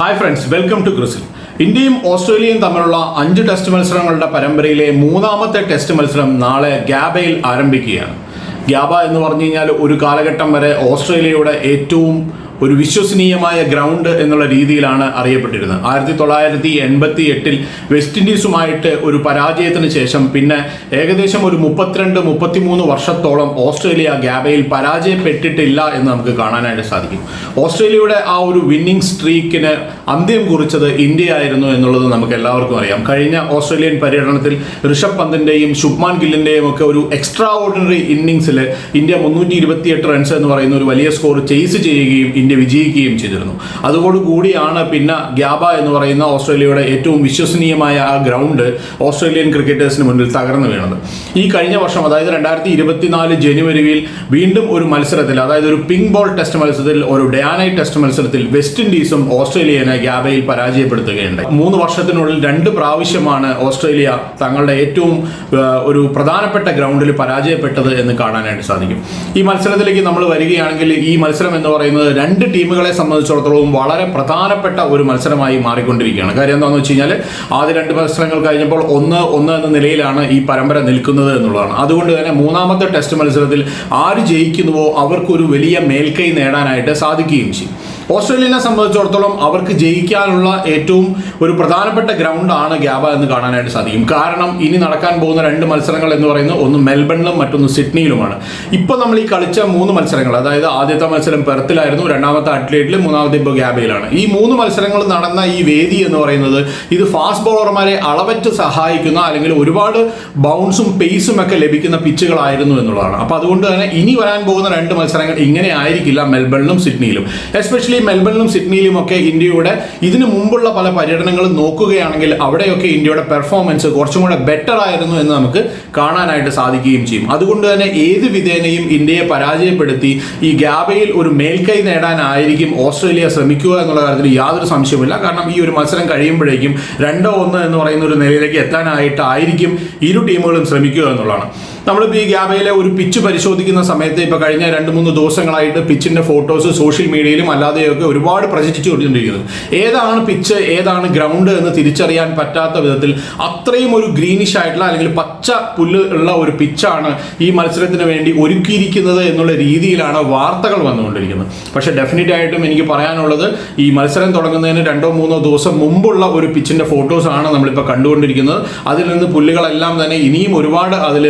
Hi friends welcome to ക്രിസിൽ ഇന്ത്യയും ഓസ്ട്രേലിയയും തമ്മിലുള്ള അഞ്ച് ടെസ്റ്റ് മത്സരങ്ങളുടെ പരമ്പരയിലെ മൂന്നാമത്തെ ടെസ്റ്റ് മത്സരം നാളെ ഗ്യാബയിൽ ആരംഭിക്കുകയാണ്. ഗ്യാബ എന്ന് പറഞ്ഞു കഴിഞ്ഞാൽ ഒരു കാലഘട്ടം വരെ ഓസ്ട്രേലിയയുടെ ഏറ്റവും ഒരു വിശ്വസനീയമായ ഗ്രൗണ്ട് എന്നുള്ള രീതിയിലാണ് അറിയപ്പെട്ടിരുന്നത്. ആയിരത്തി തൊള്ളായിരത്തി എൺപത്തി എട്ടിൽ വെസ്റ്റ് ഇൻഡീസുമായിട്ട് ഒരു പരാജയത്തിന് ശേഷം പിന്നെ ഏകദേശം ഒരു മുപ്പത്തിരണ്ട് മുപ്പത്തിമൂന്ന് വർഷത്തോളം ഓസ്ട്രേലിയ ഗ്യാബയിൽ പരാജയപ്പെട്ടിട്ടില്ല എന്ന് നമുക്ക് കാണാനായിട്ട് സാധിക്കും. ഓസ്ട്രേലിയയുടെ ആ ഒരു വിന്നിംഗ് സ്ട്രീക്കിന് അന്ത്യം കുറിച്ചത് ഇന്ത്യ ആയിരുന്നു എന്നുള്ളത് നമുക്ക് എല്ലാവർക്കും അറിയാം. കഴിഞ്ഞ ഓസ്ട്രേലിയൻ പര്യടനത്തിൽ ഋഷഭ് പന്തിന്റെയും ശുഭ്മാൻ ഗില്ലിന്റെയും ഒക്കെ ഒരു എക്സ്ട്രാ ഓർഡിനറി ഇന്നിങ്സിൽ ഇന്ത്യ മുന്നൂറ്റി റൺസ് എന്ന് പറയുന്ന ഒരു വലിയ സ്കോർ ചെയ്സ് ചെയ്യുകയും ഇന്ത്യ വിജയിക്കുകയും ചെയ്തിരുന്നു. അതോടുകൂടിയാണ് പിന്നെ ഗ്യാബ എന്ന് പറയുന്ന ഓസ്ട്രേലിയയുടെ ഏറ്റവും വിശ്വസനീയമായ ആ ഗ്രൗണ്ട് ഓസ്ട്രേലിയൻ ക്രിക്കറ്റേഴ്സിന് മുന്നിൽ തകർന്നു വീണത്. ഈ കഴിഞ്ഞ വർഷം അതായത് രണ്ടായിരത്തി ഇരുപത്തിനാല് ജനുവരിയിൽ വീണ്ടും ഒരു മത്സരത്തിൽ അതായത് ഒരു പിങ്ക് ബോൾ ടെസ്റ്റ് മത്സരത്തിൽ ഒരു ഡയാനൈ ടെസ്റ്റ് മത്സരത്തിൽ വെസ്റ്റ് ഇൻഡീസും ഓസ്ട്രേലിയനെ ഗ്യാബയിൽ പരാജയപ്പെടുത്തുകയുണ്ടായി. മൂന്ന് വർഷത്തിനുള്ളിൽ രണ്ട് പ്രാവശ്യമാണ് ഓസ്ട്രേലിയ തങ്ങളുടെ ഏറ്റവും ഒരു പ്രധാനപ്പെട്ട ഗ്രൗണ്ടിൽ പരാജയപ്പെട്ടത് എന്ന് കാണാനായിട്ട് സാധിക്കും. ഈ മത്സരത്തിലേക്ക് നമ്മൾ വരികയാണെങ്കിൽ ഈ മത്സരം എന്ന് പറയുന്നത് രണ്ട് ടീമുകളെ സംബന്ധിച്ചിടത്തോളം വളരെ പ്രധാനപ്പെട്ട ഒരു മത്സരമായി മാറിക്കൊണ്ടിരിക്കുകയാണ്. കാര്യം എന്താണെന്ന് വെച്ച് കഴിഞ്ഞാൽ ആദ്യ രണ്ട് മത്സരങ്ങൾ കഴിഞ്ഞപ്പോൾ ഒന്ന് ഒന്ന് എന്ന നിലയിലാണ് ഈ പരമ്പര നിൽക്കുന്നത് എന്നുള്ളതാണ്. അതുകൊണ്ട് തന്നെ മൂന്നാമത്തെ ടെസ്റ്റ് മത്സരത്തിൽ ആര് ജയിക്കുന്നുവോ അവർക്കൊരു വലിയ മേൽക്കൈ നേടാനായിട്ട് സാധിക്കുകയും ചെയ്യും. ഓസ്ട്രേലിയനെ സംബന്ധിച്ചിടത്തോളം അവർക്ക് ജയിക്കാനുള്ള ഏറ്റവും ഒരു പ്രധാനപ്പെട്ട ഗ്രൗണ്ടാണ് ഗ്യാബ എന്ന് കാണാനായിട്ട് സാധിക്കും. കാരണം ഇനി നടക്കാൻ പോകുന്ന രണ്ട് മത്സരങ്ങൾ എന്ന് പറയുന്നത് ഒന്ന് മെൽബണിലും മറ്റൊന്ന് സിഡ്നിയിലുമാണ്. ഇപ്പോൾ നമ്മൾ ഈ കളിച്ച മൂന്ന് മത്സരങ്ങൾ അതായത് ആദ്യത്തെ മത്സരം പെർത്തിലായിരുന്നു രണ്ടാമത്തെ അഡ്ലേറ്റിലും മൂന്നാമത്തെ ഇപ്പോൾ ഗ്യാബയിലാണ്. ഈ മൂന്ന് മത്സരങ്ങൾ നടന്ന ഈ വേദി എന്ന് പറയുന്നത് ഇത് ഫാസ്റ്റ് ബോളർമാരെ അളവറ്റ് സഹായിക്കുന്ന അല്ലെങ്കിൽ ഒരുപാട് ബൗൺസും പേസും ഒക്കെ ലഭിക്കുന്ന പിച്ചുകളായിരുന്നു എന്നുള്ളതാണ്. അപ്പോൾ അതുകൊണ്ട് തന്നെ ഇനി വരാൻ പോകുന്ന രണ്ട് മത്സരങ്ങൾ ഇങ്ങനെ ആയിരിക്കില്ല മെൽബണിലും സിഡ്നിയിലും. എസ്പെഷ്യലി മെൽബണിലും സിഡ്നിയിലും ഒക്കെ ഇന്ത്യയുടെ ഇതിനു മുമ്പുള്ള പല പര്യടനങ്ങളും നോക്കുകയാണെങ്കിൽ അവിടെയൊക്കെ ഇന്ത്യയുടെ പെർഫോമൻസ് കുറച്ചും കൂടെ ബെറ്റർ ആയിരുന്നു എന്ന് നമുക്ക് കാണാനായിട്ട് സാധിക്കുകയും ചെയ്യും. അതുകൊണ്ട് തന്നെ ഏത് വിധേനയും ഇന്ത്യയെ പരാജയപ്പെടുത്തി ഈ ഗ്യാബയിൽ ഒരു മേൽക്കൈ നേടാനായിരിക്കും ഓസ്ട്രേലിയ ശ്രമിക്കുക എന്നുള്ള കാര്യത്തിൽ യാതൊരു സംശയമില്ല കാരണം ഈ ഒരു മത്സരം കഴിയുമ്പോഴേക്കും രണ്ടോ ഒന്ന് എന്ന് പറയുന്ന ഒരു നിലയിലേക്ക് എത്താനായിട്ടായിരിക്കും ഇരു ടീമുകളും ശ്രമിക്കുക എന്നുള്ളതാണ്. നമ്മളിപ്പോൾ ഈ ഗ്യാബയിലെ ഒരു പിച്ച് പരിശോധിക്കുന്ന സമയത്ത് ഇപ്പോൾ കഴിഞ്ഞ രണ്ട് മൂന്ന് ദിവസങ്ങളായിട്ട് പിച്ചിന്റെ ഫോട്ടോസ് സോഷ്യൽ മീഡിയയിലും അല്ലാതെയൊക്കെ ഒരുപാട് പ്രചരിച്ചുകൊണ്ടിരിക്കുന്നത് ഏതാണ് പിച്ച് ഏതാണ് ഗ്രൗണ്ട് എന്ന് തിരിച്ചറിയാൻ പറ്റാത്ത വിധത്തിൽ അത്രയും ഒരു ഗ്രീനിഷ് ആയിട്ടുള്ള അല്ലെങ്കിൽ പച്ച പുല്ല് ഉള്ള ഒരു പിച്ചാണ് ഈ മത്സരത്തിന് വേണ്ടി ഒരുക്കിയിരിക്കുന്നത് എന്നുള്ള രീതിയിലാണ് വാർത്തകൾ വന്നുകൊണ്ടിരിക്കുന്നത്. പക്ഷേ ഡെഫിനറ്റ് ആയിട്ടും എനിക്ക് പറയാനുള്ളത് ഈ മത്സരം തുടങ്ങുന്നതിന് രണ്ടോ മൂന്നോ ദിവസം മുമ്പുള്ള ഒരു പിച്ചിന്റെ ഫോട്ടോസ് ആണ് നമ്മളിപ്പോൾ കണ്ടുകൊണ്ടിരിക്കുന്നത്. അതിൽ നിന്ന് പുല്ലുകളെല്ലാം തന്നെ ഇനിയും ഒരുപാട് അതിൽ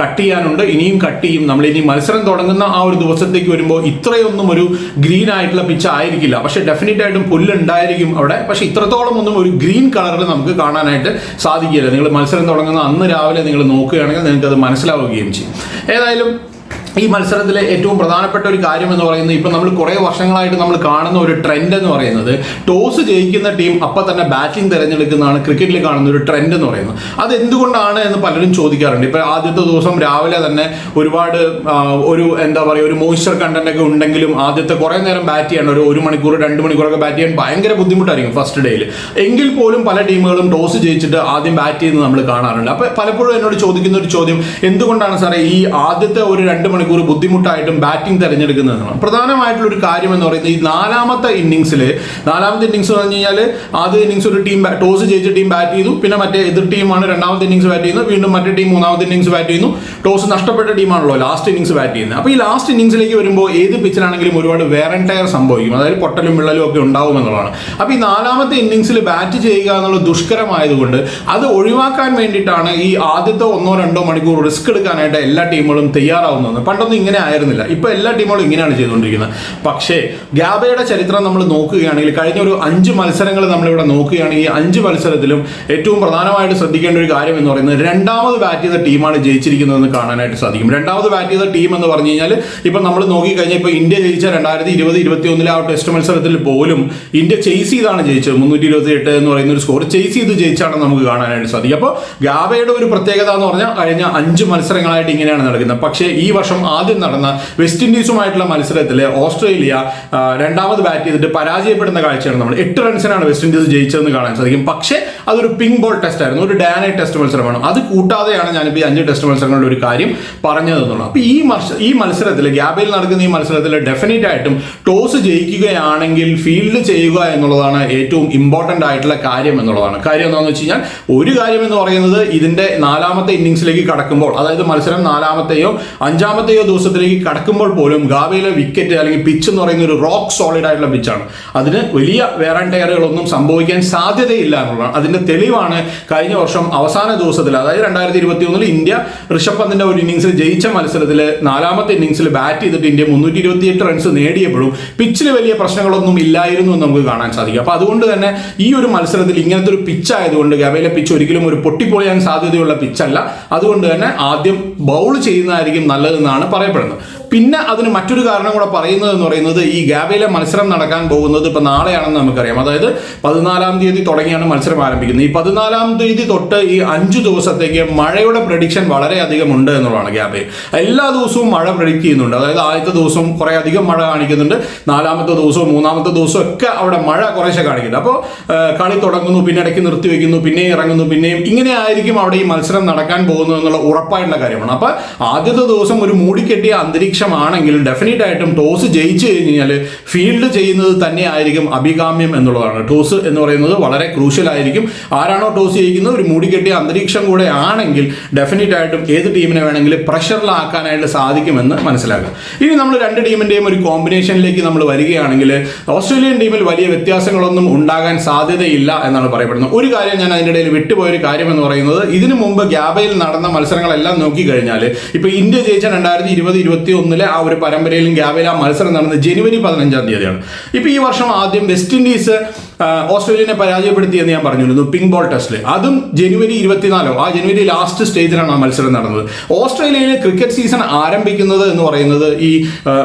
കട്ട് ചെയ്യാനുണ്ട്. ഇനിയും കട്ട് ചെയ്യും. നമ്മൾ ഇനി മത്സരം തുടങ്ങുന്ന ആ ഒരു ദിവസത്തേക്ക് വരുമ്പോൾ ഇത്രയൊന്നും ഒരു ഗ്രീൻ ആയിട്ടുള്ള പിച്ച് ആയിരിക്കില്ല. പക്ഷെ ഡെഫിനറ്റ് ആയിട്ടും പുല്ല് ഉണ്ടായിരിക്കും അവിടെ. പക്ഷെ ഇത്രത്തോളം ഒന്നും ഒരു ഗ്രീൻ കളറിൽ നമുക്ക് കാണാനായിട്ട് സാധിക്കില്ല നിങ്ങൾ മത്സരം തുടങ്ങുന്ന അന്ന് രാവിലെ നിങ്ങൾ നോക്കുകയാണെങ്കിൽ നിങ്ങൾക്ക് അത് മനസ്സിലാവുകയും ചെയ്യും. ഏതായാലും ഈ മത്സരത്തിലെ ഏറ്റവും പ്രധാനപ്പെട്ട ഒരു കാര്യം എന്ന് പറയുന്നത് ഇപ്പം നമ്മൾ കുറേ വർഷങ്ങളായിട്ട് നമ്മൾ കാണുന്ന ഒരു ട്രെൻഡ് എന്ന് പറയുന്നത് ടോസ് ജയിക്കുന്ന ടീം അപ്പം തന്നെ ബാറ്റിംഗ് തിരഞ്ഞെടുക്കുന്നതാണ് ക്രിക്കറ്റിൽ കാണുന്ന ഒരു ട്രെൻഡ് എന്ന് പറയുന്നത്. അത് എന്തുകൊണ്ടാണ് എന്ന് പലരും ചോദിക്കാറുണ്ട്. ഇപ്പം ആദ്യത്തെ ദിവസം രാവിലെ തന്നെ ഒരുപാട് ഒരു എന്താ പറയുക ഒരു മോയ്സ്ചർ കണ്ടന്റ് ഒക്കെ ഉണ്ടെങ്കിലും ആദ്യത്തെ കുറേ നേരം ബാറ്റ് ചെയ്യണം ഒരു ഒരു മണിക്കൂർ രണ്ട് മണിക്കൂറൊക്കെ ബാറ്റ് ചെയ്യാൻ ഭയങ്കര ബുദ്ധിമുട്ടായിരിക്കും ഫസ്റ്റ് ഡേയിൽ എങ്കിൽ പോലും പല ടീമുകളും ടോസ് ജയിച്ചിട്ട് ആദ്യം ബാറ്റ് ചെയ്യുന്നത് നമ്മൾ കാണാറുണ്ട്. അപ്പോൾ പലപ്പോഴും എന്നോട് ചോദിക്കുന്ന ഒരു ചോദ്യം എന്തുകൊണ്ടാണ് സാറേ ഈ ആദ്യത്തെ ഒരു രണ്ട് മണിക്കൂർ ബുദ്ധിമുട്ടായിട്ടും ബാറ്റിംഗ് തിരഞ്ഞെടുക്കുന്നതെന്നാണ് പ്രധാനമായിട്ടുള്ള ഒരു കാര്യം എന്ന് പറയുന്നത് ഈ നാലാമത്തെ ഇന്നിങ്സിൽ നാലാമത്തെ ഇന്നിങ്സ് എന്ന് പറഞ്ഞു കഴിഞ്ഞാൽ ആദ്യ ഇന്നിങ്സ് ഒരു ടീം ടോസ് ജയിച്ച ടീം ബാറ്റ് ചെയ്തു. പിന്നെ മറ്റേ എതിർ ടീമാണ് രണ്ടാമത്തെ ഇന്നിങ്സ് ബാറ്റ് ചെയ്യുന്നത്. വീണ്ടും മറ്റേ ടീം മൂന്നാമത്തെ ഇന്നിങ്സ് ബാറ്റ് ചെയ്യുന്നു. ടോസ് നഷ്ടപ്പെട്ട ടീമാണല്ലോ ലാസ്റ്റ് ഇന്നിങ്സ് ബാറ്റ് ചെയ്യുന്നത്. അപ്പോൾ ഈ ലാസ്റ്റ് ഇന്നിങ്സിലേക്ക് വരുമ്പോൾ ഏത് പിച്ചിലാണെങ്കിലും ഒരുപാട് വേറെ ടയർ സംഭവിക്കും. അതായത് പൊട്ടലും വിള്ളലും ഒക്കെ ഉണ്ടാവും എന്നുള്ളതാണ്. അപ്പോൾ ഈ നാലാമത്തെ ഇന്നിങ്സിൽ ബാറ്റ് ചെയ്യുക എന്നുള്ളത് ദുഷ്കരമായതുകൊണ്ട് അത് ഒഴിവാക്കാൻ വേണ്ടിയിട്ടാണ് ഈ ആദ്യത്തെ ഒന്നോ രണ്ടോ മണിക്കൂർ റിസ്ക് എടുക്കാനായിട്ട് എല്ലാ ടീമുകളും തയ്യാറാവുന്നത് പണ്ടൊന്നും ഇങ്ങനെ ആയിരുന്നില്ല. ഇപ്പൊ എല്ലാ ടീമുകളും ഇങ്ങനെയാണ് ചെയ്തുകൊണ്ടിരിക്കുന്നത്. പക്ഷേ ഗ്യാബയുടെ ചരിത്രം നമ്മൾ നോക്കുകയാണെങ്കിൽ കഴിഞ്ഞ ഒരു അഞ്ച് മത്സരങ്ങൾ നമ്മളിവിടെ നോക്കുകയാണെങ്കിൽ ഈ അഞ്ച് മത്സരത്തിലും ഏറ്റവും പ്രധാനമായിട്ട് ശ്രദ്ധിക്കേണ്ട ഒരു കാര്യം എന്ന് പറയുന്നത് രണ്ടാമത് ബാറ്റ് ചെയ്ത ടീമാണ് ജയിച്ചിരിക്കുന്നതെന്ന് കാണാനായിട്ട് സാധിക്കും. രണ്ടാമത് ബാറ്റ് ചെയ്ത ടീം എന്ന് പറഞ്ഞു കഴിഞ്ഞാൽ ഇപ്പം നമ്മൾ നോക്കിക്കഴിഞ്ഞാൽ ഇപ്പോൾ ഇന്ത്യ ജയിച്ച രണ്ടായിരത്തി ഇരുപത് ഇരുപത്തി ഒന്നിലെ ആ ടെസ്റ്റ് മത്സരത്തിൽ പോലും ഇന്ത്യ ചേസ് ചെയ്താണ് ജയിച്ചത്. മുന്നൂറ്റി ഇരുപത്തി എട്ട് എന്ന് പറയുന്ന ഒരു സ്കോർ ചേസ് ചെയ്ത് ജയിച്ചാണ് നമുക്ക് കാണാനായിട്ട് സാധിക്കും. അപ്പോൾ ഗാബയുടെ ഒരു പ്രത്യേകത എന്ന് പറഞ്ഞാൽ കഴിഞ്ഞ അഞ്ച് മത്സരങ്ങളായിട്ട് ഇങ്ങനെയാണ് നടക്കുന്നത്. പക്ഷേ ഈ വർഷം ആദ്യം നടന്ന വെസ്റ്റ് ഇൻഡീസുമായിട്ടുള്ള മത്സരത്തിൽ ഓസ്ട്രേലിയ രണ്ടാമത് ബാറ്റ് ചെയ്തിട്ട് പരാജയപ്പെടുന്ന കാഴ്ചയാണ് നമ്മൾ. എട്ട് റൺസിനാണ് വെസ്റ്റ് ഇൻഡീസ് ജയിച്ചതെന്ന് കാണാൻ സാധിക്കും. പക്ഷേ അതൊരു പിങ് ബോൾ ടെസ്റ്റ് ആയിരുന്നു. ഒരു ഡാനൈ ടെസ്റ്റ് മത്സരമാണ്. അത് കൂട്ടാതെയാണ് ഞാനിപ്പോൾ ഈ അഞ്ച് ടെസ്റ്റ് മത്സരങ്ങളുടെ ഒരു കാര്യം പറഞ്ഞതെന്നുള്ളത് അപ്പോൾ ഈ ഈ മത്സരത്തിൽ ഗ്യാബയിൽ നടക്കുന്ന ഈ മത്സരത്തിൽ ഡെഫിനറ്റ് ആയിട്ടും ടോസ് ജയിക്കുകയാണെങ്കിൽ ഫീൽഡ് ചെയ്യുക എന്നുള്ളതാണ് ഏറ്റവും ഇമ്പോർട്ടന്റ് ആയിട്ടുള്ള കാര്യം എന്നുള്ളതാണ്. കാര്യം എന്താണെന്ന് വെച്ച് കഴിഞ്ഞാൽ ഒരു കാര്യം എന്ന് പറയുന്നത് ഇതിന്റെ നാലാമത്തെ ഇന്നിങ്സിലേക്ക് കടക്കുമ്പോൾ അതായത് മത്സരം നാലാമത്തെയോ അഞ്ചാമത്തെയോ ദിവസത്തിലേക്ക് കടക്കുമ്പോൾ പോലും ഗാബയിലെ വിക്കറ്റ് അല്ലെങ്കിൽ പിച്ച് എന്ന് പറയുന്ന ഒരു റോക്ക് സോളിഡ് ആയിട്ടുള്ള പിച്ചാണ് അതിന് വലിയ വേറെ ടയറുകളൊന്നും സംഭവിക്കാൻ സാധ്യതയില്ല എന്നുള്ളതാണ്. അതിന്റെ തെളിവാണ് കഴിഞ്ഞ വർഷം അവസാന ദിവസത്തിൽ അതായത് രണ്ടായിരത്തി ഇരുപത്തി ഒന്നിൽ ഇന്ത്യ ഋഷഭ് പന്തിന്റെ ഒരു ഇന്നിംഗ്സിൽ ജയിച്ച മത്സരത്തിൽ നാലാമത്തെ ഇന്നിംഗ്സിൽ ബാറ്റ് ചെയ്തിട്ട് ഇന്ത്യ മുന്നൂറ്റി ഇരുപത്തിയെട്ട് റൺസ് നേടിയപ്പോഴും പിച്ചിൽ വലിയ പ്രശ്നങ്ങളൊന്നും ഇല്ലായിരുന്നു എന്ന് നമുക്ക് കാണാൻ സാധിക്കും. അപ്പൊ അതുകൊണ്ട് തന്നെ ഈ ഒരു മത്സരത്തിൽ ഇങ്ങനത്തെ ഒരു പിച്ച് ആയതുകൊണ്ട് ഗവയിലെ പിച്ച് ഒരിക്കലും ഒരു പൊട്ടിപ്പൊളിയാൻ സാധ്യതയുള്ള പിച്ചല്ല അതുകൊണ്ട് തന്നെ ആദ്യം ബൗൾ ചെയ്യുന്നതായിരിക്കും നല്ലതെന്നാണ് പറയപ്പെടുന്നത്. പിന്നെ അതിന് മറ്റൊരു കാരണം കൂടെ പറയുന്നത് എന്ന് പറയുന്നത് ഈ ഗാബയിലെ മത്സരം നടക്കാൻ പോകുന്നത് ഇപ്പൊ നാളെയാണെന്ന് നമുക്കറിയാം. അതായത് പതിനാലാം തീയതി തുടങ്ങിയാണ് മത്സരം ആരംഭിക്കുന്നത്. ഈ പതിനാലാം തീയതി തൊട്ട് ഈ അഞ്ചു ദിവസത്തേക്ക് മഴയുടെ പ്രഡിക്ഷൻ വളരെയധികം ഉണ്ട് എന്നുള്ളതാണ് ഗ്യാബയിൽ എല്ലാ ദിവസവും മഴ പ്രഡിക്റ്റ് ചെയ്യുന്നുണ്ട്. അതായത് ആദ്യത്തെ ദിവസം കുറേ അധികം മഴ കാണിക്കുന്നുണ്ട്. നാലാമത്തെ ദിവസവും മൂന്നാമത്തെ ദിവസവും ഒക്കെ അവിടെ മഴ കുറേശ്ശെ കാണിക്കുന്നുണ്ട്. അപ്പോൾ കളി തുടങ്ങുന്നു പിന്നെ ഇടയ്ക്ക് നിർത്തി വെക്കുന്നു പിന്നെയും ഇറങ്ങുന്നു പിന്നെയും ഇങ്ങനെ ആയിരിക്കും അവിടെ ഈ മത്സരം നടക്കാൻ പോകുന്നത് എന്നുള്ള ഉറപ്പായിട്ടുള്ള കാര്യമാണ്. അപ്പോൾ ആദ്യത്തെ ദിവസം ഒരു മൂടിക്കെട്ടിയ അന്തരീക്ഷമാണെങ്കിൽ ഡെഫിനറ്റ് ആയിട്ടും ടോസ് ജയിച്ചു കഴിഞ്ഞാൽ ഫീൽഡ് ചെയ്യുന്നത് തന്നെ ആയിരിക്കും അഭികാമ്യം എന്നുള്ളതാണ്. ടോസ് എന്ന് പറയുന്നത് വളരെ ക്രൂഷ്യൽ ആയിരിക്കും. ആരാണോ ടോസ് ജയിക്കുന്നത്? ഒരു മൂടിക്കെട്ടിയ അന്തരീക്ഷം കൂടെ ആണെങ്കിൽ ഡെഫിനറ്റ് ആയിട്ടും ഏത് ടീമിനെ വേണമെങ്കിലും പ്രഷറിലാക്കാനായിട്ട് സാധിക്കുമെന്ന് മനസ്സിലാക്കാം ഇനി നമ്മൾ രണ്ട് ടീമിന്റെയും ഒരു കോമ്പിനേഷനിലേക്ക് നമ്മൾ വരികയാണെങ്കിൽ ഓസ്ട്രേലിയൻ ടീമിൽ വലിയ വ്യത്യാസങ്ങളൊന്നും ഉണ്ടാകാൻ സാധ്യതയില്ല എന്നാണ് പറയപ്പെടുന്നത്. ഒരു കാര്യം ഞാൻ അതിന്റെ ഇടയിൽ വിട്ടുപോയൊരു കാര്യം എന്ന് പറയുന്നത് ഇതിനു മുമ്പ് ഗ്യാബയിൽ നടന്ന മത്സരങ്ങളെല്ലാം നോക്കിക്കഴിഞ്ഞാൽ ഇപ്പോൾ ഇന്ത്യ ജയിച്ച രണ്ടായിരത്തി ഇരുപത് ഇരുപത്തി ഒന്നിലെ ആ ഒരു പരമ്പരയിലും ഗ്യാബയിൽ ആ മത്സരം നടന്നത് ജനുവരി പതിനഞ്ചാം തീയതിയാണ്. ഇപ്പൊ ഈ വർഷം ആദ്യം വെസ്റ്റ് ഇൻഡീസ് ഓസ്ട്രേലിയനെ പരാജയപ്പെടുത്തിയെന്ന് ഞാൻ പറഞ്ഞിരുന്നു പിങ് ബോൾ ടെസ്റ്റിൽ അതും ജനുവരി ഇരുപത്തിനാലോ ആ ജനുവരി ലാസ്റ്റ് സ്റ്റേജിലാണ് ആ മത്സരം നടന്നത്. ഓസ്ട്രേലിയയിലെ ക്രിക്കറ്റ് സീസൺ ആരംഭിക്കുന്നത് എന്ന് പറയുന്നത് ഈ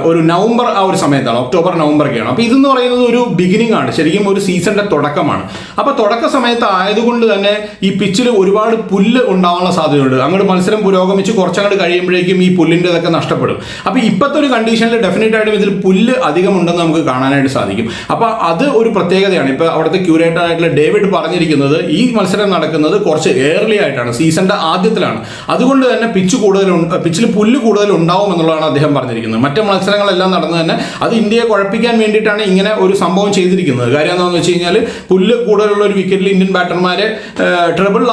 ഒരു നവംബർ ആ ഒരു സമയത്താണ് ഒക്ടോബർ നവംബർ നവംബറൊക്കെയാണ് അപ്പോൾ ഇതെന്ന് പറയുന്നത് ഒരു ബിഗിനിങ് ആണ് ശരിക്കും ഒരു സീസണിന്റെ തുടക്കമാണ്. അപ്പോൾ തുടക്ക സമയത്ത് ആയതുകൊണ്ട് തന്നെ ഈ പിച്ചിൽ ഒരുപാട് പുല്ല് ഉണ്ടാവാനുള്ള സാധ്യതയുണ്ട്. അങ്ങോട്ട് മത്സരം പുരോഗമിച്ച് കുറച്ചങ്ങോട്ട് കഴിയുമ്പോഴേക്കും ഈ പുല്ലിന്റെ ഇതൊക്കെ നഷ്ടപ്പെടും. അപ്പോൾ ഇപ്പോഴത്തെ ഒരു കണ്ടീഷനിൽ ഡെഫിനറ്റ് ആയിട്ടും ഇതിൽ പുല്ല് അധികം ഉണ്ടെന്ന് നമുക്ക് കാണാനായിട്ട് സാധിക്കും. അപ്പോൾ അത് ഒരു പ്രത്യേകതയാണ്. ഇപ്പോൾ അവിടുത്തെ ക്യൂരേറ്റർ ആയിട്ടുള്ള ഡേവിഡ് പറഞ്ഞിരിക്കുന്നത് ഈ മത്സരം നടക്കുന്നത് കുറച്ച് ഏർലി ആയിട്ടാണ് സീസണിന്റെ ആദ്യത്തിലാണ്. അതുകൊണ്ട് തന്നെ പിച്ച് കൂടുതൽ പിച്ചിൽ പുല്ല് കൂടുതൽ ഉണ്ടാവും എന്നുള്ളതാണ് അദ്ദേഹം പറഞ്ഞിരിക്കുന്നത്. മറ്റ് മത്സരങ്ങളെല്ലാം നടന്നു തന്നെ അത് ഇന്ത്യയെ കുഴപ്പിക്കാൻ വേണ്ടിയിട്ടാണ് ഇങ്ങനെ ഒരു സംഭവം ചെയ്തിരിക്കുന്നത്. കാര്യം എന്താണെന്ന് വെച്ച് കഴിഞ്ഞാൽ പുല്ല് കൂടുതലുള്ള ഒരു വിക്കറ്റിൽ ഇന്ത്യൻ ബാറ്റർമാരെ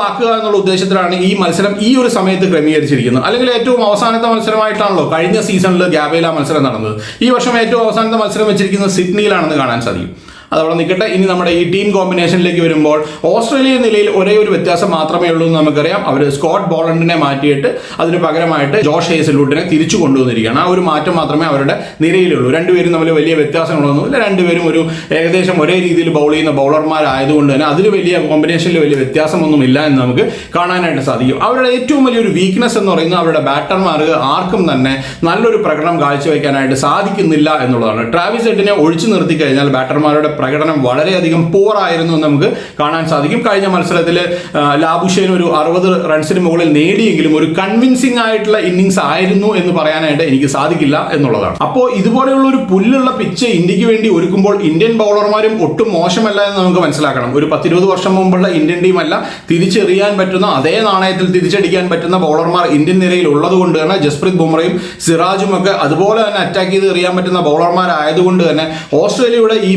ആക്കുക എന്നുള്ള ഉദ്ദേശത്തിലാണ് ഈ മത്സരം ഈ ഒരു സമയത്ത് ക്രമീകരിച്ചിരിക്കുന്നത്. അല്ലെങ്കിൽ ഏറ്റവും അവസാനത്തെ മത്സരമായിട്ടാണല്ലോ കഴിഞ്ഞ സീസണിൽ ഗ്യാബേല മത്സരം നടന്നത്. ഈ വർഷം ഏറ്റവും അവസാനത്തെ മത്സരം വെച്ചിരിക്കുന്നത് സിഡ്നിയിലാണെന്ന് കാണാൻ സാധിക്കും. അതവിടെ നിൽക്കട്ടെ. ഇനി നമ്മുടെ ഈ ടീം കോമ്പിനേഷനിലേക്ക് വരുമ്പോൾ ഓസ്ട്രേലിയ നിലയിൽ ഒരേ ഒരു വ്യത്യാസം മാത്രമേ ഉള്ളൂ എന്ന് നമുക്കറിയാം. അവർ സ്കോട്ട് ബോളണ്ടിനെ മാറ്റിയിട്ട് അതിന് പകരമായിട്ട് ജോഷ് ഹേസൽവുഡിനെ തിരിച്ചു കൊണ്ടുവന്നിരിക്കുകയാണ്. ആ ഒരു മാറ്റം മാത്രമേ അവരുടെ നിരയിലുള്ളൂ രണ്ടുപേരും തമ്മിൽ വലിയ വ്യത്യാസങ്ങളൊന്നുമില്ല രണ്ടുപേരും ഒരു ഏകദേശം ഒരേ രീതിയിൽ ബൗൾ ചെയ്യുന്ന ബൗളർമാരായതുകൊണ്ട് തന്നെ അതിൽ വലിയ കോമ്പിനേഷനിൽ വലിയ വ്യത്യാസമൊന്നും ഇല്ല എന്ന് നമുക്ക് കാണാനായിട്ട് സാധിക്കും. അവരുടെ ഏറ്റവും വലിയൊരു വീക്ക്നെസ് എന്ന് പറയുന്നത് അവരുടെ ബാറ്റർമാർ ആർക്കും തന്നെ നല്ലൊരു പ്രകടനം കാഴ്ചവെക്കാനായിട്ട് സാധിക്കുന്നില്ല എന്നുള്ളതാണ്. ട്രാവിസ് ഹെഡിനെ ഒഴിച്ചു നിർത്തി കഴിഞ്ഞാൽ ബാറ്റർമാരുടെ പ്രകടനം വളരെയധികം പോർ ആയിരുന്നു എന്ന് നമുക്ക് കാണാൻ സാധിക്കും. കഴിഞ്ഞ മത്സരത്തിൽ ലാബുഷേൻ ഒരു അറുപത് റൺസിന് മുകളിൽ നേടിയെങ്കിലും ഒരു കൺവിൻസിംഗ് ആയിട്ടുള്ള ഇന്നിങ്സ് ആയിരുന്നു എന്ന് പറയാനായിട്ട് എനിക്ക് സാധിക്കില്ല എന്നുള്ളതാണ്. അപ്പോൾ ഇതുപോലെയുള്ള ഒരു പുല്ലുള്ള പിച്ച് ഇന്ത്യയ്ക്ക് വേണ്ടി ഒരുക്കുമ്പോൾ ഇന്ത്യൻ ബൗളർമാരും ഒട്ടും മോശമല്ല എന്ന് നമുക്ക് മനസ്സിലാക്കണം. ഒരു പത്തിരുപത് വർഷം മുമ്പുള്ള ഇന്ത്യൻ ടീം അല്ല തിരിച്ചെറിയാൻ പറ്റുന്ന അതേ നാണയത്തിൽ തിരിച്ചടിക്കാൻ പറ്റുന്ന ബൗളർമാർ ഇന്ത്യൻ നിരയിൽ ഉള്ളത് കൊണ്ട് തന്നെ ജസ്പ്രീത് ബുംറയും സിറാജും ഒക്കെ അതുപോലെ തന്നെ അറ്റാക്ക് ചെയ്ത് എറിയാൻ പറ്റുന്ന ബൗളർമാരായതുകൊണ്ട് തന്നെ ഓസ്ട്രേലിയയുടെ ഈ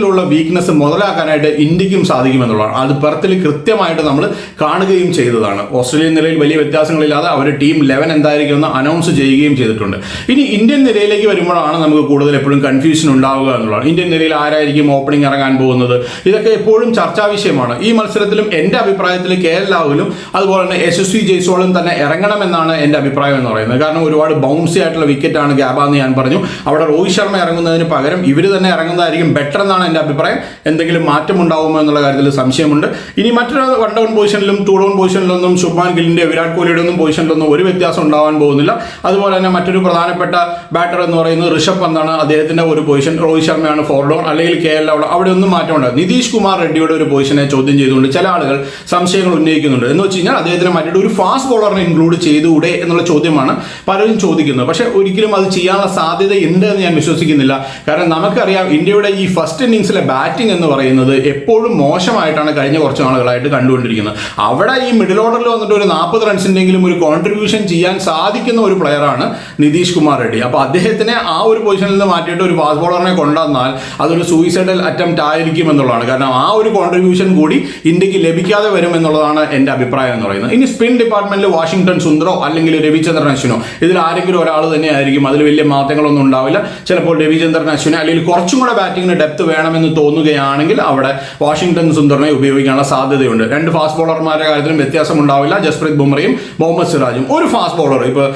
ബാറ്റിങ്ങിലുള്ള വീക്ക്നെസ് മുതലാക്കാനായിട്ട് ഇന്ത്യക്കും സാധിക്കുമെന്നുള്ളതാണ് അത് പെർത്തിൽ കൃത്യമായിട്ട് നമ്മൾ കാണുകയും ചെയ്തതാണ്. ഓസ്ട്രേലിയൻ നിലയിൽ വലിയ വ്യത്യാസങ്ങളില്ലാതെ അവർ ടീം ലെവൻ എന്തായിരിക്കും എന്ന് അനൗൺസ് ചെയ്യുകയും ചെയ്തിട്ടുണ്ട്. ഇനി ഇന്ത്യൻ നിലയിലേക്ക് വരുമ്പോഴാണ് നമുക്ക് കൂടുതൽ എപ്പോഴും കൺഫ്യൂഷൻ ഉണ്ടാവുക എന്നുള്ളതാണ്. ഇന്ത്യൻ നിലയിൽ ആരായിരിക്കും ഓപ്പണിംഗ് ഇറങ്ങാൻ പോകുന്നത്? ഇതൊക്കെ എപ്പോഴും ചർച്ചാ വിഷയമാണ്. ഈ മത്സരത്തിലും എന്റെ അഭിപ്രായത്തിൽ കെ എൽ രാഹുലും അതുപോലെ തന്നെ യശസ്വി ജയ്സോളും തന്നെ ഇറങ്ങണമെന്നാണ് എന്റെ അഭിപ്രായം എന്ന് പറയുന്നത്. കാരണം ഒരുപാട് ബൗൺസി ആയിട്ടുള്ള വിക്കറ്റാണ് ഗ്യാബ എന്ന് ഞാൻ പറഞ്ഞു. അവിടെ രോഹിത് ശർമ്മ ഇറങ്ങുന്നതിന് പകരം ഇവർ തന്നെ ഇറങ്ങുന്നതായിരിക്കും ബെറ്റർ എന്നാണ് എന്റെ അഭിപ്രായം. എന്തെങ്കിലും മാറ്റം ഉണ്ടാവുമോ എന്നുള്ള കാര്യത്തിൽ സംശയമുണ്ട്. ഇനി മറ്റൊരു വൺ ഡൗൺ പൊസിഷനിലും ടു ഡൗൺ പൊസിഷനിലൊന്നും ശുഭാൻ ഗില്ലിന്റെ വിരാട് കോഹ്ലിയുടെ ഒന്നും പൊസിഷനിലൊന്നും ഒരു വ്യത്യാസം ഉണ്ടാവാൻ പോകുന്നില്ല. അതുപോലെ തന്നെ മറ്റൊരു പ്രധാനപ്പെട്ട ബാറ്റർ എന്ന് പറയുന്നത് ഋഷഭ് പന്താണ്. അദ്ദേഹത്തിന്റെ ഒരു പൊസിഷൻ രോഹിത് ശർമ്മയാണ് ഫോർ ഡൗൺ അല്ലെങ്കിൽ കെ എൽ അവിടെ. അവിടെ ഒന്നും മാറ്റം ഉണ്ടാകും നിതീഷ് കുമാർ റെഡ്ഡിയുടെ ഒരു പൊസിഷനെ ചോദ്യം ചെയ്തുകൊണ്ട് ചില ആളുകൾ സംശയങ്ങൾ ഉന്നയിക്കുന്നുണ്ട്. എന്ന് വെച്ച് കഴിഞ്ഞാൽ അദ്ദേഹത്തിന് മറ്റൊരു ഒരു ഫാസ്റ്റ് ബോളറിനെ ഇൻക്ലൂഡ് ചെയ്തുകൂടെ എന്നുള്ള ചോദ്യമാണ് പലരും ചോദിക്കുന്നത്. പക്ഷേ ഒരിക്കലും അത് ചെയ്യാനുള്ള സാധ്യത ഉണ്ട് എന്ന് ഞാൻ വിശ്വസിക്കുന്നില്ല. കാരണം നമുക്കറിയാം ഇന്ത്യയുടെ ഈ ഫസ്റ്റ് ഇന്നിങ്സിലെ ബാറ്റിംഗ് എന്ന് പറയുന്നത് എപ്പോഴും മോശമായിട്ടാണ് കഴിഞ്ഞ കുറച്ച് നാളുകളായിട്ട് കണ്ടുകൊണ്ടിരിക്കുന്നത്. അവിടെ ഈ മിഡിൽ ഓർഡറിൽ വന്നിട്ട് ഒരു നാൽപ്പത് റൺസിന്റെങ്കിലും ഒരു കോൺട്രിബ്യൂഷൻ ചെയ്യാൻ സാധിക്കുന്ന ഒരു പ്ലെയറാണ് നിതീഷ് കുമാർ റെഡ്ഡി. അപ്പോൾ അദ്ദേഹത്തിനെ ആ ഒരു പൊസിഷനിൽ നിന്ന് മാറ്റിയിട്ട് ഒരു ഫാസ്റ്റ് ബോളറിനെ കൊണ്ടുവന്നാൽ അതൊരു സൂയിസൈഡൽ അറ്റംപ്റ്റ് ആയിരിക്കും എന്നുള്ളതാണ്. കാരണം ആ ഒരു കോൺട്രിബ്യൂഷൻ കൂടി ഇന്ത്യയ്ക്ക് ലഭിക്കാതെ വരും എന്നുള്ളതാണ് എന്റെ അഭിപ്രായം എന്ന് പറയുന്നത്. ഇനി സ്പിൻ ഡിപ്പാർട്ട്മെന്റിൽ വാഷിംഗ്ടൺ സുന്ദറോ അല്ലെങ്കിൽ രവിചന്ദ്രൻ അശ്വിനോ ഇതിൽ ആരെങ്കിലും ഒരാൾ തന്നെ ആയിരിക്കും അതിൽ വലിയ മാറ്റങ്ങളൊന്നും ഉണ്ടാവില്ല. ചിലപ്പോൾ രവിചന്ദ്രൻ അശ്വിനെ അല്ലെങ്കിൽ കുറച്ചും കൂടെ ബാറ്റിങ്ങിന് ഡെപ്ത് വേണമെന്ന് തോന്നുകയാണെങ്കിൽ അവിടെ വാഷിംഗ്ടൺ സുന്ദറിനെ ഉപയോഗിക്കാനുള്ള സാധ്യതയുണ്ട്. രണ്ട് ഫാസ്റ്റ് ബോളർമാരുടെ കാര്യത്തിലും വ്യത്യാസം ഉണ്ടാവില്ല. ജസ്പ്രീത് ബുംറയും മുഹമ്മദ് സിറാജും. ഒരു ഫാസ്റ്റ് ബോളർ ഇപ്പോൾ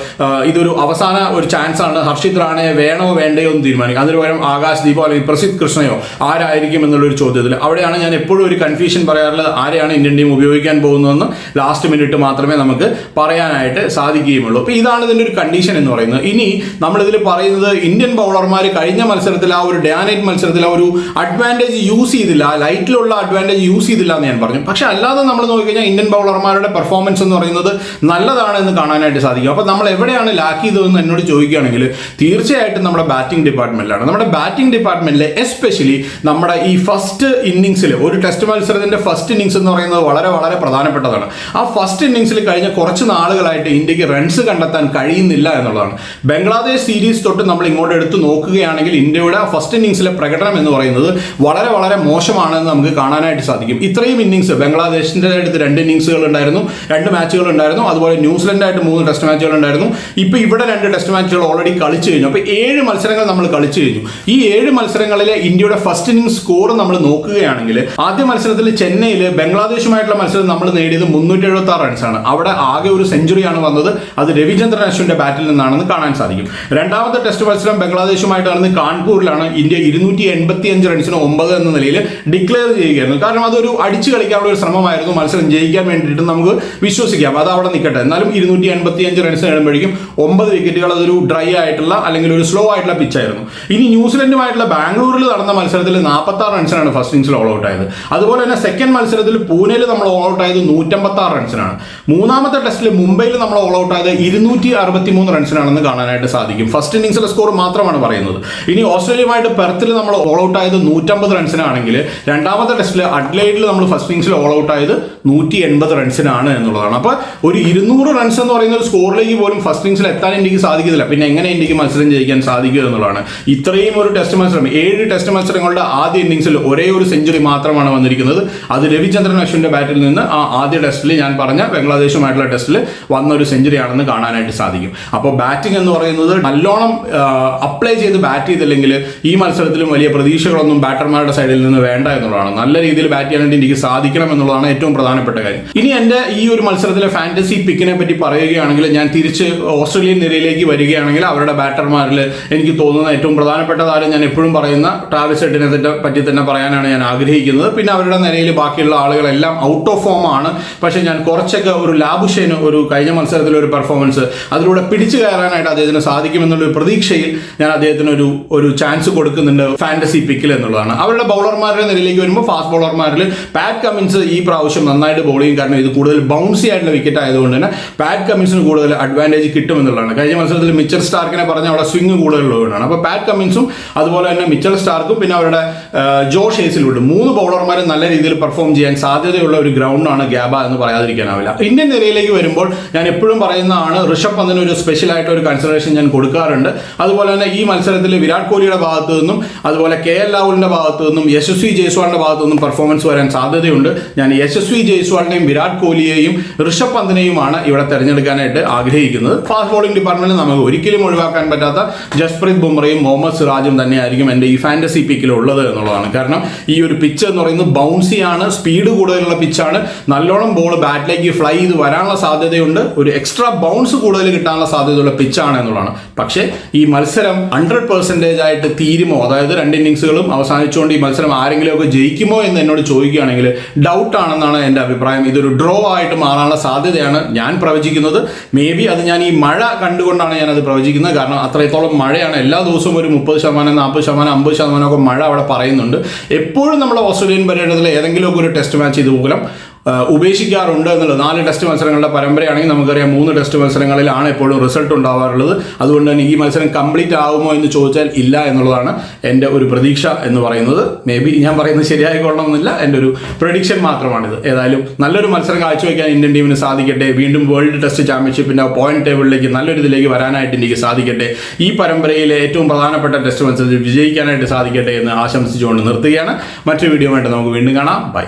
ഇതൊരു അവസാന ഒരു ചാൻസ് ആണ്. ഹർഷിത് റാണയെ വേണോ വേണ്ടയോ എന്ന് തീരുമാനിക്കും. അതിന് പകരം ആകാശ് ദീപോ അല്ലെങ്കിൽ പ്രസിദ്ധ് കൃഷ്ണയോ ആരായിരിക്കും എന്നുള്ളൊരു ചോദ്യത്തിൽ. അവിടെയാണ് ഞാൻ എപ്പോഴും ഒരു കൺഫ്യൂഷൻ പറയാറുള്ളത്. ആരെയാണ് ഇന്ത്യൻ ടീം ഉപയോഗിക്കാൻ പോകുന്നതെന്ന് ലാസ്റ്റ് മിനിറ്റ് മാത്രമേ നമുക്ക് പറയാനായിട്ട് സാധിക്കുകയുള്ളൂ. അപ്പോൾ ഇതാണ് ഇതിന്റെ ഒരു കണ്ടീഷൻ എന്ന് പറയുന്നത്. ഇനി നമ്മളിതിൽ പറയുന്നത് ഇന്ത്യൻ ബൗളർമാർ കഴിഞ്ഞ മത്സരത്തിൽ ആ ഒരു ഡേ നൈറ്റ് മത്സരത്തിൽ ആ ഒരു അഡ്വാന്റേജ് യൂസ് ചെയ്തില്ല. ലൈറ്റിലുള്ള അഡ്വാന്റേജ് യൂസ് ചെയ്തില്ല എന്ന് ഞാൻ പറഞ്ഞു. പക്ഷെ അല്ലാതെ നമ്മൾ നോക്കിക്കഴിഞ്ഞാൽ ഇന്ത്യൻ ബൗളർമാരുടെ പെർഫോമൻസ് എന്ന് പറയുന്നത് നല്ലതാണ് എന്ന് കാണാനായിട്ട് സാധിക്കും. അപ്പോൾ നമ്മൾ എവിടെയാണ് ലാക്ക് ചെയ്തതെന്ന് എന്നോട് ചോദിക്കുകയാണെങ്കിൽ തീർച്ചയായിട്ടും നമ്മുടെ ബാറ്റിംഗ് ഡിപ്പാർട്ട്മെന്റിലാണ് നമ്മുടെ ബാറ്റിംഗ് ഡിപ്പാർട്ട്മെന്റിൽ എസ്പെഷ്യലി നമ്മുടെ ഈ ഫസ്റ്റ് ഇന്നിങ്സിൽ ഒരു ടെസ്റ്റ് മത്സരത്തിന്റെ ഫസ്റ്റ് ഇന്നിങ്സ് എന്ന് പറയുന്നത് വളരെ വളരെ പ്രധാനപ്പെട്ടതാണ്. ആ ഫസ്റ്റ് ഇന്നിങ്സിൽ കഴിഞ്ഞ കുറച്ച് നാളുകളായിട്ട് ഇന്ത്യയ്ക്ക് റൺസ് കണ്ടെത്താൻ കഴിയുന്നില്ല എന്നുള്ളതാണ്. ബംഗ്ലാദേശ് സീരീസ് തൊട്ട് നമ്മൾ ഇങ്ങോട്ട് എടുത്ത് നോക്കുകയാണെങ്കിൽ ഇന്ത്യയുടെ ആ ഫസ്റ്റ് ഇന്നിങ്സിലെ പ്രകടനം എന്ന് പറയുന്നത് വളരെ വളരെ മോശമാണെന്ന് നമുക്ക് കാണാനായിട്ട് സാധിക്കും. ഇത്രയും ഇന്നിങ്സ് ബംഗ്ലാദേശിന്റെ അടുത്ത് രണ്ട് ഇന്നിങ്സുകൾ ഉണ്ടായിരുന്നു രണ്ട് മാച്ചുകൾ ഉണ്ടായിരുന്നു അതുപോലെ ന്യൂസിലൻഡായിട്ട് മൂന്ന് ടെസ്റ്റ് മാച്ചുകൾ ഉണ്ടായിരുന്നു. ഇപ്പോൾ ഇവിടെ രണ്ട് ടെസ്റ്റ് മാച്ചുകൾ ഓൾറെഡി കളിച്ചു കഴിഞ്ഞു. അപ്പോൾ ഏഴ് മത്സരങ്ങൾ നമ്മൾ കളിച്ചു കഴിഞ്ഞു. ഈ ഏഴ് മത്സരങ്ങളിലെ ഇന്ത്യയുടെ ഫസ്റ്റ് ഇന്നിംഗ് സ്കോർ നമ്മൾ നോക്കുകയാണെങ്കിൽ ആദ്യ മത്സരത്തിൽ ചെന്നൈയിൽ ബംഗ്ലാദേശുമായിട്ടുള്ള മത്സരം നമ്മൾ നേടിയത് മുന്നൂറ്റി എഴുപത്തി ആറ് റൺസാണ് അവിടെ ആകെ ഒരു സെഞ്ചുറിയാണ് വന്നത്. അത് രവിചന്ദ്രൻ അശ്വിന്റെ ബാറ്റിൽ നിന്നാണെന്ന് കാണാൻ സാധിക്കും. രണ്ടാമത്തെ ടെസ്റ്റ് മത്സരം ബംഗ്ലാദേശുമായിട്ട് നടന്ന് കാൺപൂരിലാണ്. ഇന്ത്യ ഇരുന്നൂറ്റി എൺപത്തി അഞ്ച് റൺസിന് ഒമ്പത് എന്ന നിലയിൽ ഡിക്ലെയർ ചെയ്യുകയായിരുന്നു. കാരണം അതൊരു അടിച്ചു കളിക്കാനുള്ള ഒരു ശ്രമമായിരുന്നു. മത്സരം ജയിക്കാൻ വേണ്ടിയിട്ട് നമുക്ക് വിശ്വസിക്കാം. അത് അവിടെ നിൽക്കട്ടെ. എന്നാലും ഇരുന്നൂറ്റി എൺപത്തി അഞ്ച് റൺസ് നേടുമ്പോഴേക്കും ഒമ്പത് വിക്കറ്റുകൾ അതൊരു ഡ്രൈ ആയിട്ടുള്ള അല്ലെങ്കിൽ ഒരു സ്ലോ ആയിട്ടുള്ള പിച്ചായിരുന്നു ഇനി ന്യൂസിലൻഡുമായിട്ടുള്ള ബാംഗ്ലൂരിൽ നടന്ന മത്സരത്തിൽ നാൽപ്പത്തി ആറ് റൺസിനാണ് ഫസ്റ്റ് ഇന്നിംഗ്സിൽ ഓൾ ഔട്ട് ആയത്. അതുപോലെ തന്നെ സെക്കൻഡ് മത്സരത്തിൽ പൂനെയിൽ നമ്മൾ ഓൾ ഔട്ട് ആയത് നൂറ്റമ്പത്തി ആറ് റൺസിനാണ് മൂന്നാമത്തെ ടെസ്റ്റിൽ മുംബൈയിൽ നമ്മൾ ഓൾ ഔട്ട് ആയത് ഇരുന്നൂറ്റി അറുപത്തി മൂന്ന് റൺസിനാണെന്ന് കാണാനായിട്ട് സാധിക്കും. ഫസ്റ്റ് ഇന്നിംഗ്സിലെ സ്കോർ മാത്രമാണ് പറയുന്നത്. ഇനി ഓസ്ട്രേലിയയുമായിട്ട് പെർത്തിൽ നമ്മൾ ഓൾ ഔട്ട് ആയത് നൂറ്റമ്പത് റൺസിനാണെങ്കിൽ രണ്ടാമത്തെ ടെസ്റ്റിൽ അഡ്ലൈഡിൽ നമ്മൾ ഫസ്റ്റ് ഇന്നിംഗ്സിൽ ഓൾ ഔട്ട് ആയത് നൂറ്റി എൺപത് റൺസിനാണ് എന്നുള്ളതാണ്. അപ്പോൾ ഒരു ഇരുന്നൂറ് റൺസ് എന്ന് പറയുന്ന ഒരു സ്കോറിലേക്ക് പോലും ഫസ്റ്റ് ഇന്നിംഗ്സിൽ എത്താൻ ഇന്ത്യയ്ക്ക് സാധിക്കുന്നില്ല പിന്നെ എങ്ങനെ ഇന്ത്യയ്ക്ക് മത്സരം ജയിക്കാൻ സാധിക്കുക എന്നുള്ളതാണ്. ഇത്രയും ഒരു ടെസ്റ്റ് മത്സരം ഏഴ് ടെസ്റ്റ് മത്സരങ്ങളുടെ ആദ്യ ഇന്നിംഗ്സിൽ ഒരേ ഒരു സെഞ്ചുറി മാത്രമാണ് വന്നിരിക്കുന്നത്. അത് രവിചന്ദ്രൻ അശ്വിന്റെ ബാറ്റിൽ നിന്ന് ആ ആദ്യ ടെസ്റ്റിൽ ഞാൻ പറഞ്ഞ ബംഗ്ലാദേശുമായിട്ടുള്ള ടെസ്റ്റിൽ വന്ന ഒരു സെഞ്ചുറി ആണെന്ന് കാണാനായിട്ട് സാധിക്കും. അപ്പോൾ ബാറ്റിംഗ് എന്ന് പറയുന്നത് നല്ലോണം അപ്ലൈ ചെയ്ത് ബാറ്റ് ചെയ്തില്ലെങ്കിൽ ഈ മത്സരത്തിലും വലിയ പ്രതീക്ഷകളൊന്നും ബാറ്റർമാരുടെ സൈഡിൽ നിന്ന് വേണ്ട എന്നുള്ളതാണ്. നല്ല രീതിയിൽ ബാറ്റ് ചെയ്യാൻ വേണ്ടി എനിക്ക് സാധിക്കണം എന്നുള്ളതാണ് ഏറ്റവും പ്രധാനപ്പെട്ട കാര്യം. ഇനി എന്റെ ഈ ഒരു മത്സരത്തിലെ ഫാന്റസി പിക്കിനെ പറ്റി പറയുകയാണെങ്കിൽ ഞാൻ തിരിച്ച് ഓസ്ട്രേലിയൻ നിരയിലേക്ക് വരികയാണെങ്കിൽ അവരുടെ ബാറ്റർമാരിൽ എനിക്ക് തോന്നുന്ന ഏറ്റവും പ്രധാനപ്പെട്ട താരം ഞാൻ എപ്പോഴും പറയുന്ന ട്രാവിസ് ഹെഡിനെ പറ്റി തന്നെ പറയാനാണ് ഞാൻ ആഗ്രഹിക്കുന്നത്. പിന്നെ അവരുടെ നിരയിൽ ബാക്കിയുള്ള ആളുകളെല്ലാം ഔട്ട് ഓഫ് ഫോം ആണ്. പക്ഷെ ഞാൻ കുറച്ചൊക്കെ ഒരു ലാബുഷേന് ഒരു കഴിഞ്ഞ മത്സരത്തിലെ ഒരു പെർഫോമൻസ് അതിലൂടെ പിടിച്ചു കയറാനായിട്ട് അദ്ദേഹത്തിന് സാധിക്കുമെന്നുള്ള പ്രതീക്ഷയിൽ ഞാൻ അദ്ദേഹത്തിന് ഒരു ഒരു ചാൻസ് കൊടുക്കുന്നുണ്ട് ഫാന്റസി പിക്കിൽ എന്നുള്ളതാണ്. അവരുടെ ബൗളർമാരുടെ നിലയിലേക്ക് വരുമ്പോൾ ഫാസ്റ്റ് ബൗളർമാരിൽ പാറ്റ് കമ്മിൻസ് ഈ പ്രാവശ്യം നന്നായിട്ട് ബോൾ ചെയ്യും. കാരണം ഇത് കൂടുതൽ ബൗൺസി ആയിട്ടുള്ള വിക്കറ്റ് ആയതുകൊണ്ട് തന്നെ പാറ്റ് കമ്മിൻസിന് കൂടുതൽ അഡ്വാന്റേജ് കിട്ടും എന്നുള്ളതാണ് കഴിഞ്ഞ മത്സരത്തിൽ മിച്ചർ സ്റ്റാർക്കിനെ പറഞ്ഞ അവിടെ സ്വിങ് കൂടുതലുള്ളതുകൊണ്ടാണ്. അപ്പോൾ പാറ്റ് കമ്മിൻസും അതുപോലെ തന്നെ മിച്ചർ സ്റ്റാർക്കും പിന്നെ അവരുടെ ജോഷ് ഹേസിലുണ്ട് മൂന്ന് ബൗളർമാരും നല്ല രീതിയിൽ പെർഫോം ചെയ്യാൻ സാധ്യതയുള്ള ഒരു ഗ്രൗണ്ടാണ് ഗ്യാബ എന്ന് പറയാതിരിക്കാനാവില്ല. ഇന്ത്യൻ നിലയിലേക്ക് വരുമ്പോൾ ഞാൻ എപ്പോഴും പറയുന്നതാണ് ഋഷഭ് പന്തിന് ഒരു സ്പെഷ്യൽ ആയിട്ട് ഒരു കൺസിഡറേഷൻ ഞാൻ കൊടുക്കാറുണ്ട്. അതുപോലെ തന്നെ ഈ മത്സരത്തിൽ വിരാട് കോഹ്ലിയുടെ ഭാഗത്തു നിന്നും അതുപോലെ കെ എൽ രാഹുലിന്റെ ഭാഗത്തു നിന്നും യശസ്വി ജയ്സ്വാളിന്റെ ഭാഗത്തു നിന്നും പെർഫോമൻസ് വരാൻ സാധ്യതയുണ്ട്. ഞാൻ യശസ്വി ജയ്സ്വാളിനെയും വിരാട് കോഹ്ലിയെയും ഋഷഭ് പന്തിനെയുമാണ് ഇവിടെ തിരഞ്ഞെടുക്കാനായിട്ട് ആഗ്രഹിക്കുന്നത്. ഫാസ്റ്റ് ബോളിംഗ് ഡിപ്പാർട്ട്മെന്റിൽ നമുക്ക് ഒരിക്കലും ഒഴിവാക്കാൻ പറ്റാത്ത ജസ്പ്രീത് ബുംറയും മുഹമ്മദ് സിറാജും തന്നെയായിരിക്കും എന്റെ ഈ ഫാന്റസി പിക്കിൽ ഉള്ളത് എന്നുള്ളതാണ്. കാരണം ഈ ഒരു പിച്ച് എന്ന് പറയുന്നത് ബൗൺസി ആണ് സ്പീഡ് കൂടുതലുള്ള പിച്ചാണ് നല്ലോണം ബോൾ ബാറ്റിലേക്ക് ഫ്ലൈ ചെയ്ത് വരാനുള്ള സാധ്യതയുണ്ട്. ഒരു എക്സ്ട്രാ ബൗൺസ് കൂടുതൽ കിട്ടാനുള്ള സാധ്യതയുള്ള പിച്ചാണ് എന്നുള്ളതാണ്. പക്ഷേ ഈ മത്സരം ഹൺഡ്രഡ് പെർസെന്റേജ് ആയിട്ട് തീരുമോ? അതായത് രണ്ട് ഇന്നിങ്സുകളും അവസാനിച്ചുകൊണ്ട് ഈ മത്സരം ആരെങ്കിലുമൊക്കെ ജയിക്കുമോ എന്ന് എന്നോട് ചോദിക്കുകയാണെങ്കിൽ ഡൗട്ട് ആണെന്നാണ് എന്റെ അഭിപ്രായം. ഇതൊരു ഡ്രോ ആയിട്ട് മാറാനുള്ള സാധ്യതയാണ് ഞാൻ പ്രവചിക്കുന്നത്. മേ ബി അത് ഞാൻ ഈ മഴ കണ്ടുകൊണ്ടാണ് ഞാനത് പ്രവചിക്കുന്നത്. കാരണം അത്രത്തോളം മഴയാണ്. എല്ലാ ദിവസവും ഒരു മുപ്പത് ശതമാനം നാൽപ്പത് ശതമാനം അമ്പത് ശതമാനമൊക്കെ മഴ അവിടെ പറയുന്നുണ്ട്. എപ്പോഴും നമ്മൾ ഓസ്ട്രേലിയൻ പര്യടനത്തിൽ ഏതെങ്കിലുമൊക്കെ ഒരു ടെസ്റ്റ് മാച്ച് ഇതുമൂലം ആ, ഉപേക്ഷിക്കാറുണ്ട് എന്നുള്ളത്. നാല് ടെസ്റ്റ് മത്സരങ്ങളുടെ പരമ്പരയാണെങ്കിൽ നമുക്കറിയാം മൂന്ന് ടെസ്റ്റ് മത്സരങ്ങളിലാണ് എപ്പോഴും റിസൾട്ട് ഉണ്ടാവാറുള്ളത്. അതുകൊണ്ട് തന്നെ ഈ മത്സരം കംപ്ലീറ്റ് ആകുമോ എന്ന് ചോദിച്ചാൽ ഇല്ല എന്നുള്ളതാണ് എന്റെ ഒരു പ്രതീക്ഷ എന്ന് പറയുന്നത്. മേ ബി ഞാൻ പറയുന്നത് ശരിയായിക്കൊള്ളണമെന്നില്ല. എന്റെ ഒരു പ്രൊഡിക്ഷൻ മാത്രമാണിത്. ഏതായാലും നല്ലൊരു മത്സരം കാഴ്ചവെക്കാൻ ഇന്ത്യൻ ടീമിന് സാധിക്കട്ടെ. വീണ്ടും വേൾഡ് ടെസ്റ്റ് ചാമ്പ്യൻഷിപ്പിന്റെ പോയിന്റ് ടേബിളിലേക്ക് നല്ലൊരു ഇതിലേക്ക് വരാനായിട്ട് എനിക്ക് സാധിക്കട്ടെ. ഈ പരമ്പരയിലെ ഏറ്റവും പ്രധാനപ്പെട്ട ടെസ്റ്റ് മത്സരത്തിൽ വിജയിക്കാനായിട്ട് സാധിക്കട്ടെ എന്ന് ആശംസിച്ചുകൊണ്ട് നിർത്തുകയാണ്. മറ്റൊരു വീഡിയോ ആയിട്ട് നമുക്ക് വീണ്ടും കാണാം. ബൈ